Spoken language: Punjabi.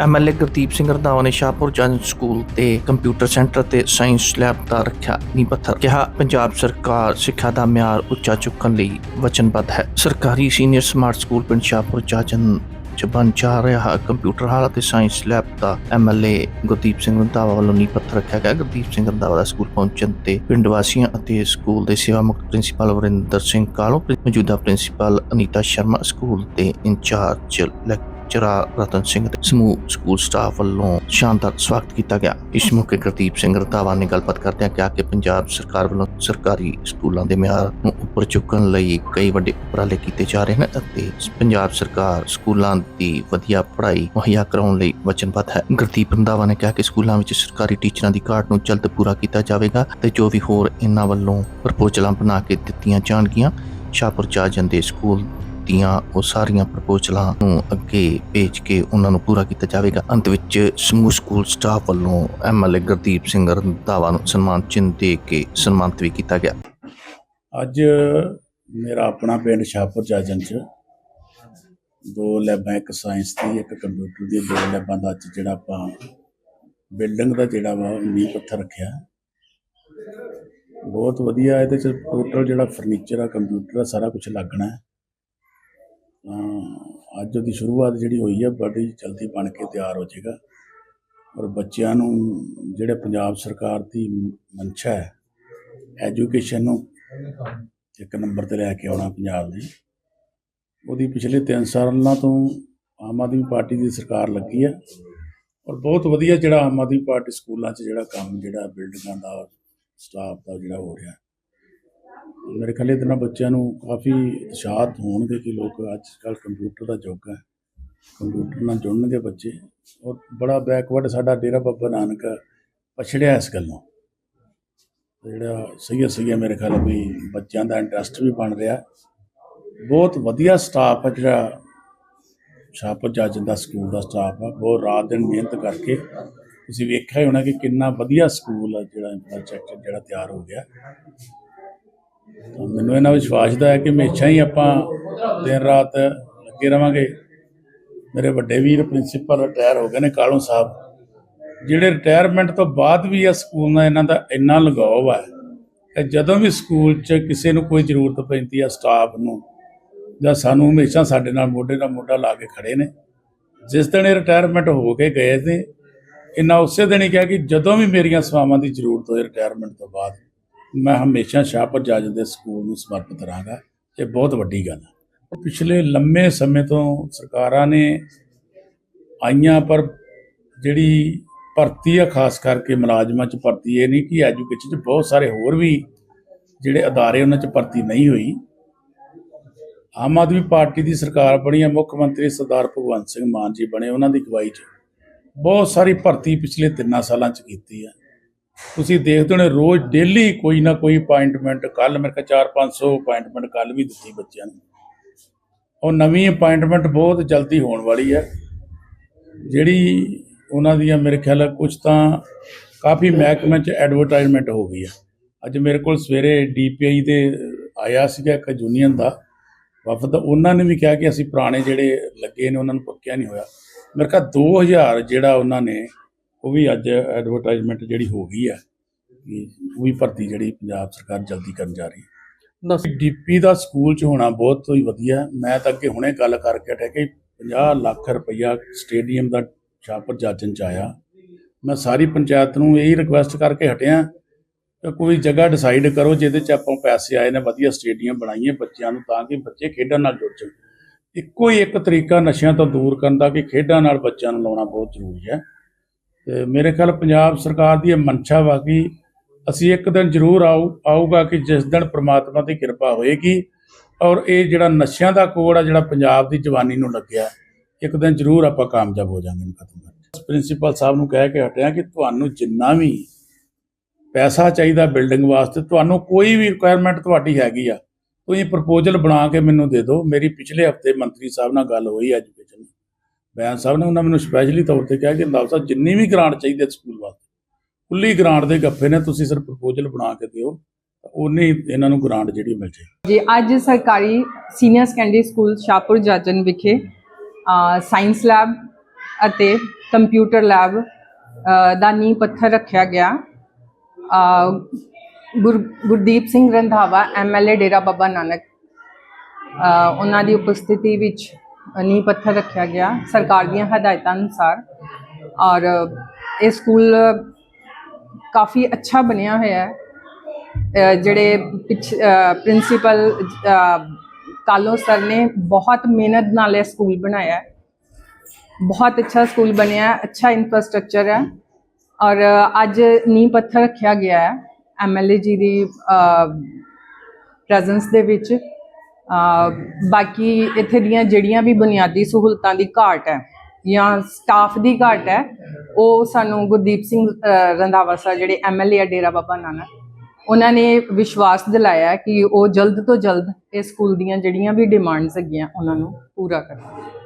ਐਮਐਲਏ ਗੁਰਦੀਪ ਸਿੰਘ ਰੰਧਾਵਾ ਨੇ ਸ਼ਾਹਪੁਰ ਜਨ ਸਕੂਲ ਤੇ ਕੰਪਿਊਟਰ ਸੈਂਟਰ ਤੇ ਸਾਇੰਸ ਲੈਬ ਦਾ ਰੱਖਿਆ ਨੀਂਹ ਪੱਥਰ, ਕਿਹਾ ਪੰਜਾਬ ਸਰਕਾਰ ਸਿੱਖਿਆ ਦਾ ਮਿਆਰ ਉੱਚਾ ਚੁੱਕਣ ਲਈ ਵਚਨਬੱਧ ਹੈ। ਸਰਕਾਰੀ ਸੀਨੀਅਰ ਸਮਾਰਟ ਸਕੂਲ ਪਿੰਡ ਸ਼ਾਹਪੁਰ ਜਾਜਨ ਚ ਬਣ ਜਾ ਰਿਹਾ ਕੰਪਿਊਟਰ ਹਾਲ ਅਤੇ ਸਾਇੰਸ ਲੈਬ ਦਾ ਐਮਐਲਏ ਗੁਰਦੀਪ ਸਿੰਘ ਰੰਧਾਵਾ ਵੱਲੋਂ ਨੀਂਹ ਪੱਥਰ ਰੱਖਿਆ ਗਿਆ। ਗੁਰਦੀਪ ਸਿੰਘ ਰੰਧਾਵਾ ਦਾ ਸਕੂਲ ਪਹੁੰਚਣ ਤੇ ਪਿੰਡ ਵਾਸੀਆਂ ਅਤੇ ਸਕੂਲ ਦੇ ਸੇਵਾ ਮੁਕਤ ਪ੍ਰਿੰਸੀਪਲ ਵਰਿੰਦਰ ਸਿੰਘ ਕਾਲੋ, ਮੌਜੂਦਾ ਪ੍ਰਿੰਸੀਪਲ ਅਨੀਤਾ ਸ਼ਰਮਾ ਸਕੂਲ ਦੇ ਇੰਚਾਰਜ ਲੈਕਚਰਰ ਰਤਨ ਸਿੰਘ ਤੇ ਸਮੂਹ ਸਕੂਲ ਸਟਾਫ ਵੱਲੋਂ ਸ਼ਾਨਦਾਰ ਸਵਾਗਤ ਕੀਤਾ ਗਿਆ। ਇਸ ਮੌਕੇ ਗੁਰਦੀਪ ਸਿੰਘ ਰੰਧਾਵਾ ਨੇ ਗੱਲਬਾਤ ਕਰਦਿਆਂ ਕਿਹਾ ਕਿ ਪੰਜਾਬ ਸਰਕਾਰ ਵੱਲੋਂ ਸਰਕਾਰੀ ਸਕੂਲਾਂ ਦੇ ਮਿਆਰ ਨੂੰ ਉੱਪਰ ਚੁੱਕਣ ਲਈ ਕਈ ਵੱਡੇ ਉਪਰਾਲੇ ਕੀਤੇ ਜਾ ਰਹੇ ਹਨ ਅਤੇ ਪੰਜਾਬ ਸਰਕਾਰ ਸਕੂਲਾਂ ਦੀ ਵਧੀਆ ਪੜ੍ਹਾਈ ਮੁਹੱਈਆ ਕਰਾਉਣ ਲਈ ਵਚਨਬੱਧ ਹੈ। ਗੁਰਦੀਪ ਰੰਧਾਵਾ ਨੇ ਕਿਹਾ ਕਿ ਸਕੂਲਾਂ ਵਿੱਚ ਸਰਕਾਰੀ ਟੀਚਰਾਂ ਦੀ ਘਾਟ ਨੂੰ ਜਲਦ ਪੂਰਾ ਕੀਤਾ ਜਾਵੇਗਾ ਤੇ ਜੋ ਵੀ ਹੋਰ ਇਹਨਾਂ ਵੱਲੋਂ ਪ੍ਰਪੋਜ਼ਲਾਂ ਬਣਾ ਕੇ ਦਿੱਤੀਆਂ ਜਾਣਗੀਆਂ, ਸ਼ਾਹਪੁਰ ਚਾਜਨ ਦੇ ਸਕੂਲ ਦੀਆਂ ਉਹ ਸਾਰੀਆਂ ਪ੍ਰਪੋਜ਼ਲਾਂ ਨੂੰ ਅੱਗੇ ਭੇਜ ਕੇ ਉਹਨਾਂ ਨੂੰ ਪੂਰਾ ਕੀਤਾ ਜਾਵੇਗਾ। ਅੰਤ ਵਿੱਚ ਸਮੂਹ ਸਕੂਲ ਸਟਾਫ ਵੱਲੋਂ ਐਮਐਲਏ ਗੁਰਦੀਪ ਸਿੰਘ ਰੰਧਾਵਾ ਨੂੰ ਸਨਮਾਨ ਚਿੰਨ੍ਹ ਦੇ ਕੇ ਸਨਮਾਨਿਤ ਵੀ ਕੀਤਾ ਗਿਆ। ਅੱਜ ਮੇਰਾ ਆਪਣਾ ਪਿੰਡ ਸ਼ਾਹਪੁਰ ਜਾਜਨ ਚ ਦੋ ਲੈਬਾਂ, ਇੱਕ ਸਾਇੰਸ ਦੀ, ਇੱਕ ਕੰਪਿਊਟਰ ਦੀ, ਦੋ ਲੈਬਾਂ ਦਾ ਅੱਜ ਜਿਹੜਾ ਆਪਾਂ ਬਿਲਡਿੰਗ ਦਾ ਜਿਹੜਾ ਵਾ ਨੀਂਹ ਪੱਥਰ ਰੱਖਿਆ। ਬਹੁਤ ਵਧੀਆ, ਇਹਦੇ ਚ ਟੋਟਲ ਜਿਹੜਾ ਫਰਨੀਚਰ ਆ, ਕੰਪਿਊਟਰ ਆ, ਸਾਰਾ ਕੁਝ ਲੱਗਣਾ। ਹੈ ਅੱਜ ਉਹਦੀ ਸ਼ੁਰੂਆਤ ਜਿਹੜੀ ਹੋਈ ਹੈ, ਬੜੀ ਜਲਦੀ ਬਣ ਕੇ ਤਿਆਰ ਹੋ ਜਾਏਗਾ। ਔਰ ਬੱਚਿਆਂ ਨੂੰ ਜਿਹੜੇ ਪੰਜਾਬ ਸਰਕਾਰ ਦੀ ਮਨਸ਼ਾ ਹੈ, ਐਜੂਕੇਸ਼ਨ ਨੂੰ ਇੱਕ ਨੰਬਰ ਤੇ ਲੈ ਕੇ ਆਉਣਾ ਪੰਜਾਬ ਦੀ ਉਹਦੀ ਪਿਛਲੇ 3 ਸਾਲਾਂ ਤੋਂ ਆਮ ਆਦਮੀ ਪਾਰਟੀ ਦੀ ਸਰਕਾਰ ਲੱਗੀ ਹੈ ਔਰ ਬਹੁਤ ਵਧੀਆ ਜਿਹੜਾ ਆਮ ਆਦਮੀ ਪਾਰਟੀ ਸਕੂਲਾਂ 'ਚ ਜਿਹੜਾ ਕੰਮ ਜਿਹੜਾ ਬਿਲਡਿੰਗਾਂ ਦਾ, ਸਟਾਫ ਦਾ ਜਿਹੜਾ ਹੋ ਰਿਹਾ। ਮੇਰੇ ਖਿਆਲ ਇਹਦੇ ਨਾਲ ਬੱਚਿਆਂ ਨੂੰ ਕਾਫੀ ਉਤਸ਼ਾਹਤ ਹੋਣਗੇ ਕਿ ਲੋਕ ਅੱਜ ਕੱਲ੍ਹ ਕੰਪਿਊਟਰ ਦਾ ਯੁੱਗ ਹੈ। ਕੰਪਿਊਟਰ ਨਾਲ ਜੁੜਨਗੇ ਬੱਚੇ ਔਰ ਬੜਾ ਬੈਕਵਰਡ ਸਾਡਾ ਡੇਰਾ ਬਾਬਾ ਨਾਨਕ ਪਛੜਿਆ ਇਸ ਗੱਲੋਂ। ਜਿਹੜਾ ਸਹੀ ਸਹੀ ਮੇਰੇ ਖਿਆਲ ਵੀ ਬੱਚਿਆਂ ਦਾ ਇੰਟਰਸਟ ਵੀ ਬਣ ਰਿਹਾ। ਬਹੁਤ ਵਧੀਆ ਸਟਾਫ ਹੈ ਜਿਹੜਾ ਸ਼ਾਹਪੁਰ ਜੱਜ ਸਕੂਲ ਦਾ ਸਟਾਫ ਆ। ਬਹੁਤ ਰਾਤ ਦਿਨ ਮਿਹਨਤ ਕਰਕੇ ਤੁਸੀਂ ਵੇਖਿਆ ਹੀ ਹੋਣਾ ਕਿ ਕਿੰਨਾ ਵਧੀਆ ਸਕੂਲ ਆ ਜਿਹੜਾ ਇੰਫਰਾਸਟ੍ਰਕਚਰ ਜਿਹੜਾ ਤਿਆਰ ਹੋ ਗਿਆ। ਮੈਨੂੰ ਇਹਨਾਂ ਵਿਸ਼ਵਾਸ ਦਾ ਹੈ ਕਿ ਹਮੇਸ਼ਾ ਹੀ ਆਪਾਂ ਦਿਨ ਰਾਤ ਲੱਗੇ ਰਵਾਂਗੇ। ਮੇਰੇ ਵੱਡੇ ਵੀਰ ਪ੍ਰਿੰਸੀਪਲ ਰਿਟਾਇਰ ਹੋ ਗਏ ਨੇ, ਕਾਲੂ ਸਾਹਿਬ। ਜਿਹੜੇ ਰਿਟਾਇਰਮੈਂਟ ਤੋਂ ਬਾਅਦ ਵੀ ਇਹ ਸਕੂਲ ਨਾਲ ਇਹਨਾਂ ਦਾ ਇੰਨਾ ਲਗਾਵ ਹੈ ਕਿ ਜਦੋਂ ਵੀ ਸਕੂਲ 'ਚ ਕਿਸੇ ਨੂੰ ਕੋਈ ਜ਼ਰੂਰਤ ਪੈਂਦੀ ਹੈ ਸਟਾਫ ਨੂੰ, ਜਾਂ ਸਾਨੂੰ ਹਮੇਸ਼ਾ ਸਾਡੇ ਨਾਲ ਮੋਢੇ ਨਾਲ ਮੋਢਾ ਲਾ ਕੇ ਖੜੇ ਨੇ। ਜਿਸ ਦਿਨ ਇਹ ਰਿਟਾਇਰਮੈਂਟ ਹੋ ਕੇ ਗਏ ਨੇ, ਇਹਨਾਂ ਉਸੇ ਦਿਨ ਹੀ ਕਿਹਾ ਕਿ ਜਦੋਂ ਵੀ ਮੇਰੀਆਂ ਸੇਵਾਵਾਂ ਦੀ ਜ਼ਰੂਰਤ ਹੋਏ ਰਿਟਾਇਰਮੈਂਟ ਤੋਂ ਬਾਅਦ। ਮੈਂ ਹਮੇਸ਼ਾ ਸ਼ਾਹਪੁਰ ਜੱਜ ਦੇ ਸਕੂਲ ਨੂੰ ਸਮਰਪਿਤ ਰਹਾਂਗਾ। ਇਹ ਬਹੁਤ ਵੱਡੀ ਗੱਲ ਹੈ ਪਿਛਲੇ ਲੰਮੇ ਸਮੇਂ ਤੋਂ ਸਰਕਾਰਾਂ ਨੇ ਆਈਆਂ, ਪਰ ਜਿਹੜੀ ਭਰਤੀ ਆ, ਖਾਸ ਕਰਕੇ ਮੁਲਾਜ਼ਮਾਂ 'ਚ ਭਰਤੀ, ਇਹ ਨਹੀਂ ਕਿ ਐਜੂਕੇਸ਼ਨ 'ਚ ਬਹੁਤ ਸਾਰੇ ਹੋਰ ਵੀ ਜਿਹੜੇ ਅਦਾਰੇ ਉਹਨਾਂ 'ਚ ਭਰਤੀ ਨਹੀਂ ਹੋਈ। ਆਮ ਆਦਮੀ ਪਾਰਟੀ ਦੀ ਸਰਕਾਰ ਬਣੀ ਹੈ ਮੁੱਖ ਮੰਤਰੀ ਸਰਦਾਰ ਭਗਵੰਤ ਸਿੰਘ ਮਾਨ ਜੀ ਬਣੇ ਉਹਨਾਂ ਦੀ ਅਗਵਾਈ 'ਚ। ਬਹੁਤ ਸਾਰੀ ਭਰਤੀ ਪਿਛਲੇ 3 ਸਾਲਾਂ 'ਚ ਕੀਤੀ ਹੈ ਤੁਸੀਂ ਦੇਖਦੇ ਹੋਣੇ ਰੋਜ਼ ਡੇਲੀ ਕੋਈ ਨਾ ਕੋਈ ਅਪਾਇੰਟਮੈਂਟ ਕੱਲ ਮੇਰੇ ਕੋਲ 4-500 ਅਪਾਇੰਟਮੈਂਟ ਕੱਲ ਵੀ ਦਿੱਤੀ ਬੱਚਿਆਂ ਨੂੰ। ਉਹ ਨਵੀਂ ਅਪਾਇੰਟਮੈਂਟ ਬਹੁਤ ਜਲਦੀ ਹੋਣ ਵਾਲੀ ਹੈ। ਜਿਹੜੀ ਉਹਨਾਂ ਦੀਆਂ ਮੇਰੇ ਖਿਆਲ ਕੁਝ ਤਾਂ ਕਾਫੀ ਮਹਿਕਮੇ 'ਚ ਐਡਵਰਟਾਈਜ਼ਮੈਂਟ ਹੋ ਗਈ ਹੈ ਅੱਜ ਮੇਰੇ ਕੋਲ ਸਵੇਰੇ ਡੀਪੀਆਈ ਦੇ ਆਇਆ ਸੀਗਾ ਇੱਕ ਯੂਨੀਅਨ ਦਾ। ਵਫਦ ਉਹਨਾਂ ਨੇ ਵੀ ਕਿਹਾ ਕਿ ਅਸੀਂ ਪੁਰਾਣੇ ਜਿਹੜੇ ਲੱਗੇ ਨੇ ਉਹਨਾਂ ਨੂੰ ਪੱਕਿਆ ਨਹੀਂ ਹੋਇਆ। ਮੇਰੇ ਖਿਆਲ 2000 ਜਿਹੜਾ ਉਹਨਾਂ ਨੇ ਉਹ ਵੀ ਅੱਜ ਐਡਵਰਟਾਈਜ਼ਮੈਂਟ ਜਿਹੜੀ ਹੋ ਗਈ ਹੈ ਉਹ ਵੀ ਭਰਤੀ ਜਿਹੜੀ ਪੰਜਾਬ ਸਰਕਾਰ ਜਲਦੀ ਕਰਨ ਜਾ ਰਹੀ ਹੈ। ਡੀਪੀ ਦਾ ਸਕੂਲ 'ਚ ਹੋਣਾ ਬਹੁਤ ਹੀ ਵਧੀਆ। ਮੈਂ ਤਾਂ ਅੱਗੇ ਹੁਣੇ ਗੱਲ ਕਰਕੇ ਹਟਿਆ ਕਿ 50 ਲੱਖ ਰੁਪਈਆ ਸਟੇਡੀਅਮ ਦਾ ਸ਼ਾਹਪੁਰ ਜਾਜਨ 'ਚ ਆਇਆ। ਮੈਂ ਸਾਰੀ ਪੰਚਾਇਤ ਨੂੰ ਇਹੀ ਰਿਕੁਐਸਟ ਕਰਕੇ ਹਟਿਆ ਕਿ ਕੋਈ ਜਗ੍ਹਾ ਡਿਸਾਈਡ ਕਰੋ ਜਿਹਦੇ 'ਚ ਆਪਾਂ ਪੈਸੇ ਆਏ ਨੇ, ਵਧੀਆ ਸਟੇਡੀਅਮ ਬਣਾਈਏ ਬੱਚਿਆਂ ਨੂੰ ਤਾਂ ਕਿ ਬੱਚੇ ਖੇਡਾਂ ਨਾਲ ਜੁੜ ਜਾਣ ਇੱਕੋ ਹੀ ਇੱਕ ਤਰੀਕਾ ਨਸ਼ਿਆਂ ਤੋਂ ਦੂਰ ਕਰਨ ਦਾ ਕਿ ਖੇਡਾਂ ਨਾਲ ਬੱਚਿਆਂ ਨੂੰ ਲਾਉਣਾ ਬਹੁਤ ਜ਼ਰੂਰੀ ਹੈ। ਤੇ ਮੇਰੇ ਖਿਆਲ ਪੰਜਾਬ ਸਰਕਾਰ ਦੀ ਇਹ ਮਨਸ਼ਾ ਵਾ ਕਿ ਅਸੀਂ ਇੱਕ ਦਿਨ ਜ਼ਰੂਰ ਆਊ, ਆਊਗਾ ਕਿ ਜਿਸ ਦਿਨ ਪ੍ਰਮਾਤਮਾ ਦੀ ਕਿਰਪਾ ਹੋਏਗੀ ਔਰ ਇਹ ਜਿਹੜਾ ਨਸ਼ਿਆਂ ਦਾ ਕੋੜ ਆ, ਜਿਹੜਾ ਪੰਜਾਬ ਦੀ ਜਵਾਨੀ ਨੂੰ ਲੱਗਿਆ, ਇੱਕ ਦਿਨ ਜ਼ਰੂਰ ਆਪਾਂ ਕਾਮਯਾਬ ਹੋ ਜਾਵਾਂਗੇ ਖਤਮ ਕਰ ਪ੍ਰਿੰਸੀਪਲ ਸਾਹਿਬ ਨੂੰ ਕਹਿ ਕੇ ਹਟਿਆ ਕਿ ਤੁਹਾਨੂੰ ਜਿੰਨਾ ਵੀ ਪੈਸਾ ਚਾਹੀਦਾ ਬਿਲਡਿੰਗ ਵਾਸਤੇ, ਤੁਹਾਨੂੰ ਕੋਈ ਵੀ ਰਿਕੁਆਇਰਮੈਂਟ ਤੁਹਾਡੀ ਹੈਗੀ ਆ, ਤੁਸੀਂ ਪ੍ਰਪੋਜ਼ਲ ਬਣਾ ਕੇ ਮੈਨੂੰ ਦੇ ਦਿਓ। ਮੇਰੀ ਪਿਛਲੇ ਹਫ਼ਤੇ ਮੰਤਰੀ ਸਾਹਿਬ ਨਾਲ ਗੱਲ ਹੋਈ ਐਜੂਕੇਸ਼ਨ ਬੈਂਸ ਸਾਹਿਬ ਨੇ ਉਹਨਾਂ ਮੈਨੂੰ ਸਪੈਸ਼ਲੀ ਤੌਰ ਤੇ ਕਿਹਾ ਕਿ ਨਾਬ ਸਾਹਿਬ ਜਿੰਨੀ ਵੀ ਗ੍ਰਾਂਟ ਚਾਹੀਦੀ ਸਕੂਲ ਵਾਸਤੇ ਖੁੱਲੀ ਗ੍ਰਾਂਟ ਦੇ ਗੱਫੇ ਨੇ ਤੁਸੀਂ ਸਿਰਫ ਪ੍ਰਪੋਜ਼ਲ ਬਣਾ ਕੇ ਦਿਓ ਉਨੀ ਇਹਨਾਂ ਨੂੰ ਗ੍ਰਾਂਟ ਜਿਹੜੀ ਮਿਲ ਜਾਏ। ਜੀ ਅੱਜ ਸਰਕਾਰੀ senior secondary school Shahpur Jajan ਵਿਖੇ ਸਾਇੰਸ ਲੈਬ ਅਤੇ ਕੰਪਿਊਟਰ ਲੈਬ ਦਾ ਨੀਂਹ ਪੱਥਰ ਰੱਖਿਆ ਗਿਆ। ਗੁਰਦੀਪ ਸਿੰਘ ਰੰਧਾਵਾ ਐਮਐਲਏ ਡੇਰਾ ਬਾਬਾ ਨਾਨਕ ਅ, ਉਹਨਾਂ ਦੀ ਉਪਸਥਿਤੀ ਵਿੱਚ ਨੀਂਹ ਪੱਥਰ ਰੱਖਿਆ ਗਿਆ ਸਰਕਾਰ ਦੀਆਂ ਹਦਾਇਤਾਂ ਅਨੁਸਾਰ। ਔਰ ਇਹ ਸਕੂਲ ਕਾਫੀ ਅੱਛਾ ਬਣਿਆ ਹੋਇਆ ਹੈ। ਅ, ਜਿਹੜੇ ਪ੍ਰਿੰਸੀਪਲ ਕਾਲੋ ਸਰ ਨੇ ਬਹੁਤ ਮਿਹਨਤ ਨਾਲ ਇਹ ਸਕੂਲ ਬਣਾਇਆ ਹੈ। ਬਹੁਤ ਅੱਛਾ ਸਕੂਲ ਬਣਿਆ ਅੱਛਾ ਇਨਫਰਾਸਟ੍ਰਕਚਰ ਹੈ। ਔਰ ਅੱਜ ਨੀਂਹ ਪੱਥਰ ਰੱਖਿਆ ਗਿਆ ਹੈ ਐਮਐਲਏ ਜੀ ਦੀ ਪ੍ਰੈਜ਼ੈਂਸ ਦੇ ਵਿੱਚ। ਬਾਕੀ ਇੱਥੇ ਦੀਆਂ ਜਿਹੜੀਆਂ ਵੀ ਬੁਨਿਆਦੀ ਸਹੂਲਤਾਂ ਦੀ ਘਾਟ ਹੈ ਜਾਂ ਸਟਾਫ ਦੀ ਘਾਟ ਹੈ, ਉਹ ਸਾਨੂੰ ਗੁਰਦੀਪ ਸਿੰਘ ਰੰਧਾਵਾ ਸਾਹਿਬ ਜਿਹੜੇ ਐਮਐਲਏ ਆ, ਡੇਰਾ ਬਾਬਾ ਨਾਨਕ, ਉਹਨਾਂ ਨੇ ਵਿਸ਼ਵਾਸ ਦਿਲਾਇਆ ਕਿ ਉਹ ਜਲਦ ਤੋਂ ਜਲਦ ਇਸ ਸਕੂਲ ਦੀਆਂ ਜਿਹੜੀਆਂ ਵੀ ਡਿਮਾਂਡਸ ਹੈਗੀਆਂ, ਉਹਨਾਂ ਨੂੰ ਪੂਰਾ ਕਰਨਗੇ